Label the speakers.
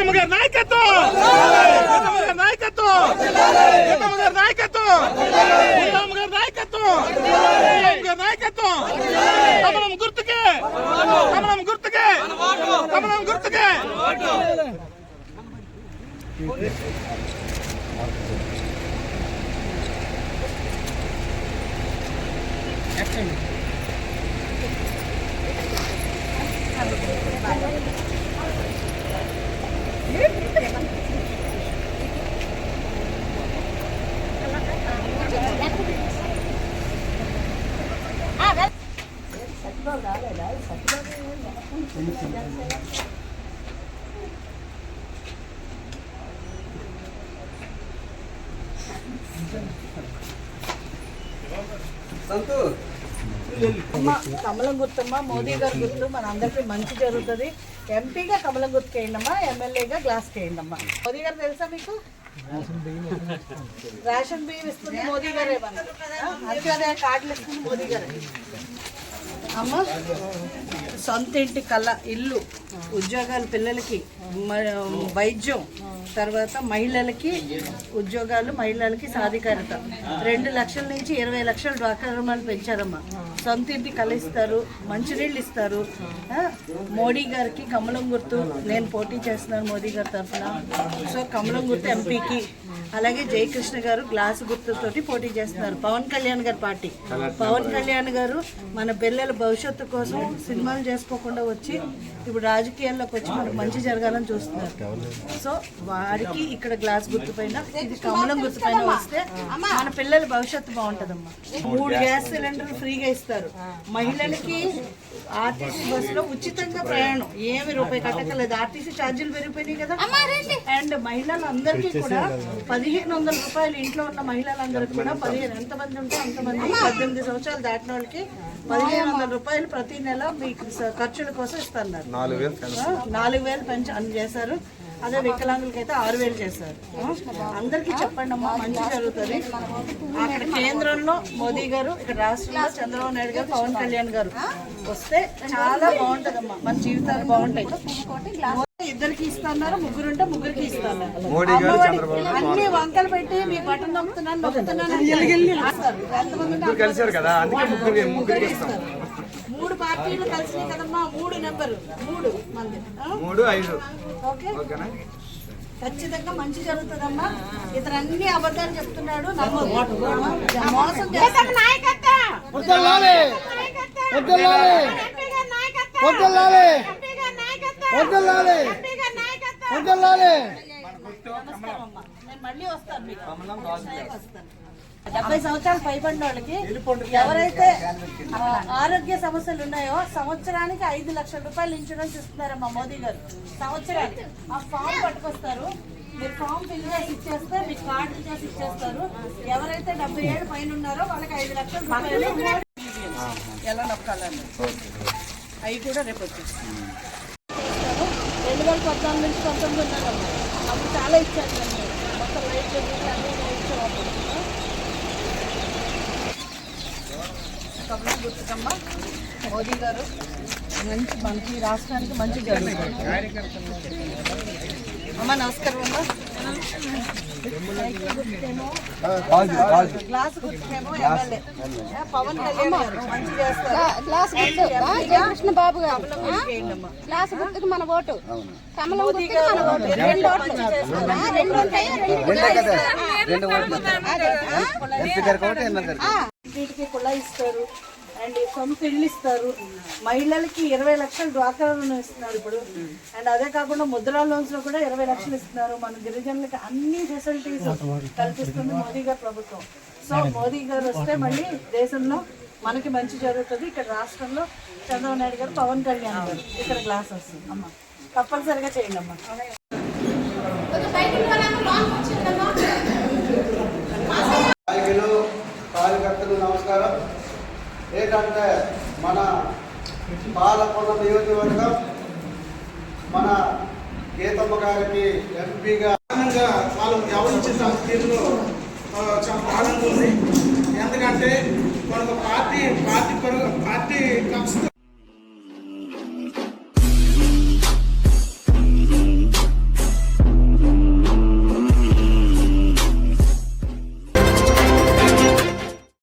Speaker 1: గీతమ్మ గారి నాయకత్వం! గీతమ్మ గారి నాయకత్వం! గీతమ్మ గారి నాయకత్వం! గీతమ్మ గారి నాయకత్వం! గీతమ్మ గారి నాయకత్వం! కమలం గుర్తుకే! కమలం గుర్తుకే! కమలం గుర్తుకే!
Speaker 2: కమలం గుర్తమ్మ మోదీ గారు గుర్తు మన అందరికీ మంచి జరుగుతుంది. ఎంపీగా కమలం గుర్తు వేయండమ్మా ఎమ్మెల్యేగా గ్లాస్ వేయండమ్మా. మోదీ గారు తెలుసా మీకు? రేషన్ బియ్యం ఇస్తుంది మోదీ గారే మన కార్డులు ఇస్తుంది మోదీ గారే. అమ్మ. సొంత ఇంటి కళ ఇల్లు ఉద్యోగాలు పిల్లలకి మ- వైద్యం తర్వాత మహిళలకి ఉద్యోగాలు మహిళలకి సాధికారత. రెండు లక్షల నుంచి ఇరవై లక్షల డ్వాక్రా రుణాలు పెంచారమ్మా. సొంత ఇంటి కళ ఇస్తారు మంచినీళ్ళు ఇస్తారు. మోడీ గారికి కమలం గుర్తు. నేను పోటీ చేస్తున్నాను మోదీ గారి తరఫున. సో కమలం గుర్తు ఎంపీకి. అలాగే జయకృష్ణ గారు గ్లాస్ గుర్తుతోటి పోటీ చేస్తున్నారు. పవన్ కళ్యాణ్ గారి పార్టీ. పవన్ కళ్యాణ్ గారు మన పిల్లల భవిష్యత్తు కోసం సినిమాలు చేసుకోకుండా వచ్చి ఇప్పుడు రాజకీయాల్లోకి వచ్చి మనకు మంచి జరగాలని చూస్తున్నారు. సో వారికి ఇక్కడ గ్లాస్ గుర్తు పైన ఇది కమలం గుర్తు పైన వస్తే మన పిల్లల భవిష్యత్తు బాగుంటదమ్మా. మూడు గ్యాస్ సిలిండర్లు ఫ్రీగా ఇస్తారు. మహిళలకి ఆర్టీసీ బస్సులో ఉచితంగా ప్రయాణం. ఏమి రూపాయి కట్టకలేదు ఆర్టీసీ ఛార్జీలు పెరిగిపోయినాయి కదా. అండ్ మహిళలందరికీ కూడా పదిహేను వందల రూపాయలు ఇంట్లో ఉన్న మహిళలందరికీ కూడా పదిహేను ఎంతమంది ఉంటే అంతమంది పద్దెనిమిది సంవత్సరాలు దాటిన వాళ్ళకి పదిహేను వందల రూపాయలు ప్రతి నెల మీకు ఖర్చుల కోసం ఇస్తున్నారు. నాలుగు వేలు పెంచి అని చేశారు. అదే వికలాంగులకి అయితే ఆరు వేలు చేశారు. అందరికీ చెప్పండి అమ్మా మంచి జరుగుతుంది. అక్కడ కేంద్రంలో మోదీ గారు ఇక్కడ రాష్ట్రంలో చంద్రబాబు నాయుడు గారు పవన్ కళ్యాణ్ గారు వస్తే చాలా బాగుంటదమ్మా. మన జీవితాలు బాగుంటాయి. ఇద్దరికి ఇస్తున్నారు ముగ్గురు ఉంటే ముగ్గురికి ఇస్తున్నారు. అన్ని వంకలు పెట్టి మీ బటన్ నొక్కుతున్నాను. ఎంతమంది ఉంటే
Speaker 3: కలిశారు కదా అందుకే ముగ్గురు ముగ్గురికి ఇస్తాం.
Speaker 2: పార్టీలు కలిసినాయి కదమ్మా మూడు నెంబరు మూడు మంది?
Speaker 3: మూడు ఐదు.
Speaker 2: ఓకే.
Speaker 3: ఓకేనా?
Speaker 2: ఖచ్చితంగా మంచి జరుగుతుందమ్మా. ఇతను అన్ని అబద్ధాలు చెప్తున్నాడు. మోసం మళ్ళీ వస్తాను మీకు. వస్తాను. డెబ్బై సంవత్సరాలు పైబడిన వాళ్ళకి ఎవరైతే ఆరోగ్య సమస్యలు ఉన్నాయో సంవత్సరానికి ఐదు లక్షల రూపాయలు ఇన్సూరెన్స్ ఇస్తున్నారమ్మా మోదీ గారు. సంవత్సరానికి. ఆ ఫామ్ పట్టుకొస్తారు. మీరు ఫామ్ ఫిల్ చేసి ఇచ్చేస్తే మీకు కార్డు చేసి ఇచ్చేస్తారు. ఎవరైతే డెబ్బై ఏడు పైన ఉన్నారో వాళ్ళకి ఐదు లక్షల రూపాయలు ఎలా నొక్కాలని అవి కూడా రేపు వచ్చేస్తాయి. రెండు వేల పద్నాలుగు నుంచి పంతొమ్మిది ఉన్నారమ్మా అప్పుడు చాలా ఇచ్చారు మొత్తం లైట్లు అన్నీ నేను కమలం గుర్తుకమ్మ మోదీ గారు మంచి మనకి రాష్ట్రానికి మంచి జరుగుతుంది అమ్మ నమస్కారం అమ్మ. గ్లాస్ గుర్తుకేమో ఎమ్మెల్యే. పవన్ కళ్యాణ్ గారు మంచి చేస్తారు.
Speaker 4: గ్లాస్ గుర్తు ఆ, జయకృష్ణ బాబు గారు. గ్లాస్ గుర్తుకు మన ఓటు. కమలం గుర్తుకు మన ఓటు.
Speaker 2: రెండు
Speaker 4: ఆ, రెండు ఉంటాయి రెండు
Speaker 2: వీటికి కుళాయి ఇస్తారు. అండ్ సొంత ఇల్లు ఇస్తారు. మహిళలకి ఇరవై లక్షలు డ్వాక్రా లోన్ ఇస్తున్నారు ఇప్పుడు. అండ్ అదే కాకుండా ముద్రా లోన్స్లో కూడా ఇరవై లక్షలు ఇస్తున్నారు. మన గిరిజనులకి అన్ని ఫెసిలిటీస్ కల్పిస్తుంది మోదీ గారు ప్రభుత్వం. సో మోదీ గారు వస్తే మళ్ళీ దేశంలో మనకి మంచి జరుగుతుంది. ఇక్కడ రాష్ట్రంలో చంద్రబాబు నాయుడు గారు పవన్ కళ్యాణ్ గారు. ఇక్కడ గ్లాస్ వస్తుంది. అమ్మ తప్పనిసరిగా చేయండి అమ్మా.
Speaker 5: ఏంటంటే మన పాలకొండ నియోజకవర్గం మన గీతమ్మ గారికి ఎంపీగా
Speaker 6: వాళ్ళు వ్యవహరించిన తీరులో చాలా బాగుంది ఉంది. ఎందుకంటే మనకు పార్టీ పార్టీ పరుగు పార్టీ కక్షతో